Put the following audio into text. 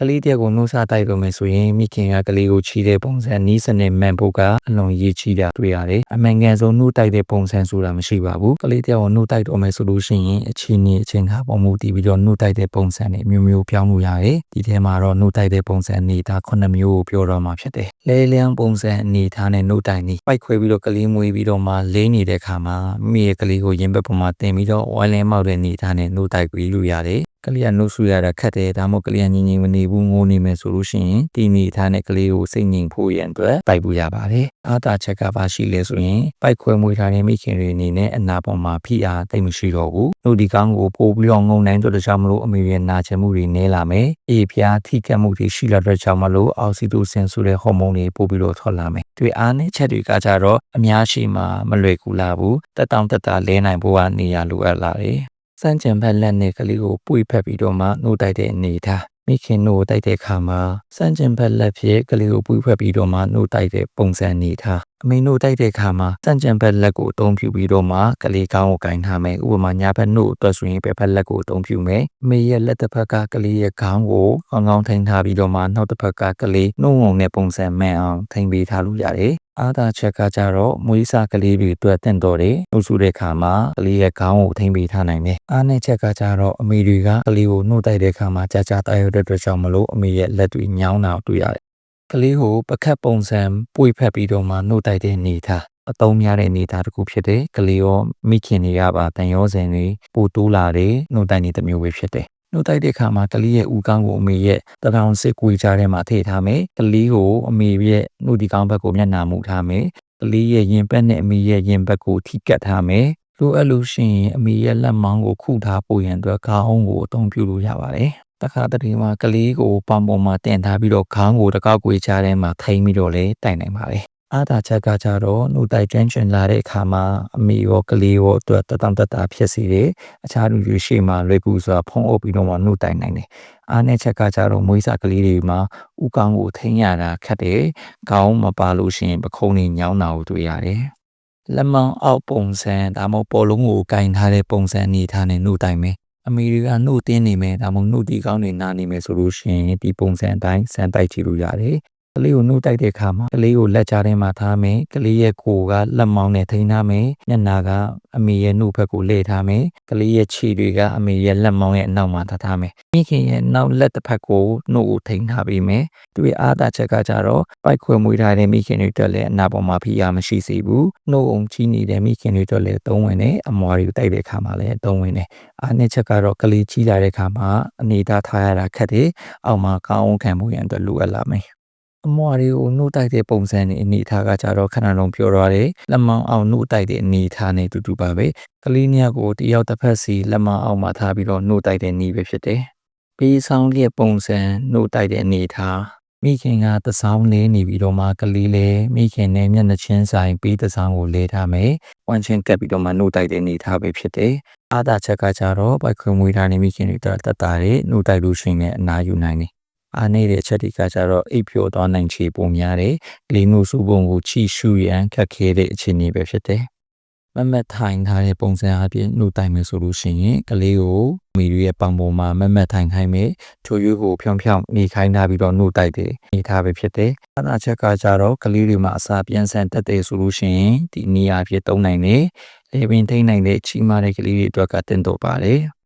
ကလေးတယောက်ကိုနှုတ်ဆက်တိုက်တော့မယ်ဆိုရင်မိခင်ကကလေးကိုချီတဲ့ပုံစံနီးစနစ်မှန်ဖို့ကအလွန်ရည်ချီတာတွေ့ရတယ်အမှန်ကန်ဆုံးနှုတ်တိုက်တဲ့ပုံစံဆိုတာမရှိပါဘူးကလေးတယောက်ကိုနှုတ်တိုက်တော့မယ်ဆိုလို့ရှိရင်အချင်းကြီးအချင်းခါပုံမှုတည်ပြီးတော့နှုတ်တိုက်တဲ့ပုံစံတွေမျိုးမျိုးပြောင်းလို့ရတယ်ဒီထဲမှာတော့နှုတ်တိုက်တဲ့ပုံစံနေတာ9မျိုးကိုပြောတော့မှာဖြစ်တယ်လဲလျန်းပုံစံအနေထားနဲ့နှုတ်တိုက်နေပိုက်ခွဲပြီးတော့ကလေးမွေးပြီးတော့မှလေးနေတဲ့ခါမှာမိရဲ့ကလေးကိုရင်ဘက်ပေါ်မှာတင်ပြီးတော့ဝိုင်းလဲမောက်တဲ့အနေထားနဲ့နှုတ်တိုက်ပြီးလို့ရတယ် ကလေးကနှုတ်ဆူရတာခက်တယ်ဒါမှမဟုတ်ကလေးကငြိမ်ငြိမ်မနေဘူးငိုနေမယ်ဆိုလို့ရှိရင်ဒီအနေထားနဲ့ကလေးကိုစိတ်ငြိမ်ဖို့ရန်အတွက်တိုက်ပူရပါတယ်အားသာချက်ကပါရှိလဲဆိုရင်ပိုက်ခွဲမွေးထားတဲ့မိခင်တွေအနေနဲ့အနာပေါ်မှာဖိအားတိတ်မရှိတော့ဘူးနှုတ်ဒီကောင်းကိုပို့ပြီးတော့ငုံနိုင်တော့တခြားမလို့အမေရဲ့နာချင်မှုတွေနည်းလာမယ်အေးဖျားထိကက်မှုတွေရှိလာတဲ့ကြောင့်မလို့အောက်ဆီတိုဆင်ဆိုတဲ့ဟော်မုန်းတွေပို့ပြီးတော့ထွက်လာမယ်တွေ့အားနဲ့ချက်တွေကကြတော့အများရှိမှမလွယ်ကူလာဘူးတက်တောင့်တက်တာလဲနိုင်ဖို့ကနေရလိုအပ်လာတယ် စမ်းကြံဘက်လက်နဲ့ကလေးကိုပွေဖက်ပြီးတော့မှနှုတ်တိုက်တဲ့အနေထားမိခင်တို့တိုက်တဲ့အခါမှာစမ်းကျင်ဘက်လက်ဖြစ်ကလေးကိုပွေဖက်ပြီးတော့မှနှုတ်တိုက်တဲ့ပုံစံအနေထားအမေတို့တိုက်တဲ့အခါမှာစမ်းကျင်ဘက်လက်ကိုအသုံးပြုပြီးတော့မှကလေးကောင်းကိုကင်ထားမယ်ဥပမာညာဘက်နှုတ်အတွက်ဆိုရင်ဘက်ဘက်လက်ကိုအသုံးပြုမယ်အမေရဲ့လက်တစ်ဖက်ကကလေးရဲ့ခေါင်းကိုကောင်းကောင်းထိန်းထားပြီးတော့မှနောက်တစ်ဖက်ကကလေးနှုတ်ငုံတဲ့ပုံစံမှန်အောင်ထိန်းပေးထားလို့ရတယ် အားသာချက်ကကြတော့မွေးစားကလေးတွေအတွက်တင့်တော်တယ်။နှုတ်ဆူတဲ့ခါမှာကလေးရဲ့ခေါင်းကိုထိမ့်ပေးထားနိုင်တယ်။အားနဲ့ချက်ကကြတော့အမေတွေကကလေးကိုနှုတ်တိုက်တဲ့ခါမှာကြာကြာတိုက်ရတဲ့အတွက်ကြောင့်မလို့အမေရဲ့လက်တွေညောင်းတာကိုတွေ့ရတယ်။ကလေးကိုပကတ်ပုံစံပွေဖက်ပြီးတော့မှနှုတ်တိုက်တဲ့အနေထားအသုံးများတဲ့အနေအထားတစ်ခုဖြစ်တယ်။ကလေးရောမိခင်တွေကပါတန်ရောစင်တွေပိုတိုးလာတယ်နှုတ်တိုက်နေတဲ့မျိုးပဲဖြစ်တယ်။ နှုတ်တိုက်တဲ့ခါမှာကလေးရဲ့ဦးကောင်းကိုအမေရဲ့တရောင်စစ်ကွေးကြားထဲမှာထည့်ထားမယ်။ကလေးကိုအမေရဲ့နှုတ်ဒီကောင်းဘက်ကိုမျက်နှာမူထားမယ်။ကလေးရဲ့ရင်ဘက်နဲ့အမေရဲ့ရင်ဘက်ကိုထိကတ်ထားမယ်။လိုအပ်လို့ရှိရင်အမေရဲ့လက်မောင်းကိုခုထားပို့ရန်အတွက်ခေါင်းကိုအသုံးပြုလို့ရပါတယ်။တခါတလေမှာကလေးကိုပန်းပေါ်မှာတင်ထားပြီးတော့ခေါင်းကိုတကောက်ကွေချထဲမှာထိမ့်ပြီးတော့လည်းတိုင်နိုင်ပါတယ်။ အားသာချက်ကကြတော့နှုတ်တိုက်တန်းချင်လာတဲ့အခါမှာအမေရောကလေးရောအတွက်တတောင့်တတာဖြစ်စီတယ်။အခြားလူတွေရှေ့မှာလွယ်ကူစွာဖုံးအုပ်ပြီးတော့မှနှုတ်တိုင်နိုင်တယ်။အားနဲ့ချက်ကကြတော့မွေးစားကလေးတွေမှာဥကောင်းကိုထိန်းရတာခက်တယ်။ခေါင်းမပါလို့ရှိရင်ပခုံးတွေညောင်းတာကိုတွေ့ရတယ်။လက်မောင်းအောက်ပုံစံဒါမှမဟုတ်ပေါ်လုံးကိုကင်ထားတဲ့ပုံစံအနေထားနဲ့နှုတ်တိုင်မယ်။အမေရိကနှုတ်တင်းနေမယ်ဒါမှမဟုတ်နှုတ်ဒီကောင်းတွေနားနေမယ်ဆိုလို့ရှိရင်ဒီပုံစံအတိုင်းစမ်းတိုက်ကြည့်လို့ရတယ်က လေးကိုနှုတ်တိုက်တဲ့အခါမှာကလေးကိုလက်ချထဲမှာထားမယ်ကလေးရဲ့ကိုယ်ကလက်မောင်းနဲ့ထိန်းထားမယ်ညနာကအမေရဲ့နှုတ်ဘက်ကိုလှည့်ထားမယ်ကလေးရဲ့ခြေတွေကအမေရဲ့လက်မောင်းရဲ့အနောက်မှာထားထားမယ်မိခင်ရဲ့နောက်လက်တစ်ဖက်ကိုနှုတ်ကိုထိန်းထားပေးမယ်သူရဲ့အားသာချက်ကကြတော့ပိုက်ခွဲမွေးထားတဲ့မိခင်တွေအတွက်လည်းအနာပေါ်မှာဖိအားမရှိစေဘူးနှုတ်အောင်ကြီးနေတဲ့မိခင်တွေအတွက်လည်းသုံးဝင်တယ်အမွာတွေကိုတိုက်တဲ့အခါမှာလည်းသုံးဝင်တယ်အားနည်းချက်ကတော့ကလေးကြီးလာတဲ့အခါမှာအနေသားထားရတာခက်တယ်အောက်မှာကောင်းအောင်ခံမှုရန်အတွက်လိုအပ်လာမယ် အမွာတွေကိုနှုတ်တိုက်တဲ့ပုံစံနဲ့အနေထားကကြတော့ခဏလုံးပြောရတယ်လက်မောင်းအောင်နှုတ်တိုက်တဲ့အနေထားနဲ့တူတူပါပဲကလေးနှစ်ယောက်ကိုတယောက်တစ်ဖက်စီလက်မောင်းအောင်မှာထားပြီးတော့နှုတ်တိုက်တဲ့နည်းပဲဖြစ်တယ်ပေးဆောင်လျက်ပုံစံနှုတ်တိုက်တဲ့အနေထားမိခင်ကတစောင်းလေးနေပြီးတော့မှကလေးလေးမိခင်နဲ့မျက်နှာချင်းဆိုင်ပေးတစောင်းကိုလဲထားမယ်။ဝမ်းချင်းကပ်ပြီးတော့မှနှုတ်တိုက်တဲ့အနေထားပဲဖြစ်တယ်။အားသာချက်ကကြတော့ပိုက်ခွေမွေးထားနေမိခင်တွေတက်တာတွေနှုတ်တိုက်လို့ရှိရင်လည်းအနာယူနိုင်တယ်။ အားနေတဲ့အချက်တွေကကြတော့အိပ်ဖြောသွားနိုင်ခြေပုံများတယ်။လေးနှုတ်စုပုံကိုချီရှုရန်ခက်ခဲတဲ့အခြေအနေပဲဖြစ်တယ်။မမတ်ထိုင်ထားတဲ့ပုံစံအပြင်နှုတ်တိုင်မယ်ဆိုလို့ရှိရင်ကလေးကိုမိရီရဲ့ပေါင်ပေါ်မှာမမတ်ထိုင်ခိုင်းမယ်ချိုရွေးကိုဖြောင်းဖြောင်းနေခိုင်းထားပြီးတော့နှုတ်တိုက်တယ်နေထားပဲဖြစ်တယ်။အဲ့ဒါချက်ကကြတော့ကလေးတွေမှာအစာပြန်ဆန်တက်တယ်ဆိုလို့ရှိရင်ဒီနေရာဖြစ်သုံးနိုင်တယ်။လေပင်ထိန်းနိုင်တဲ့ချီမာတဲ့ကလေးတွေအတွက်ကတင်တော့ပါတယ်။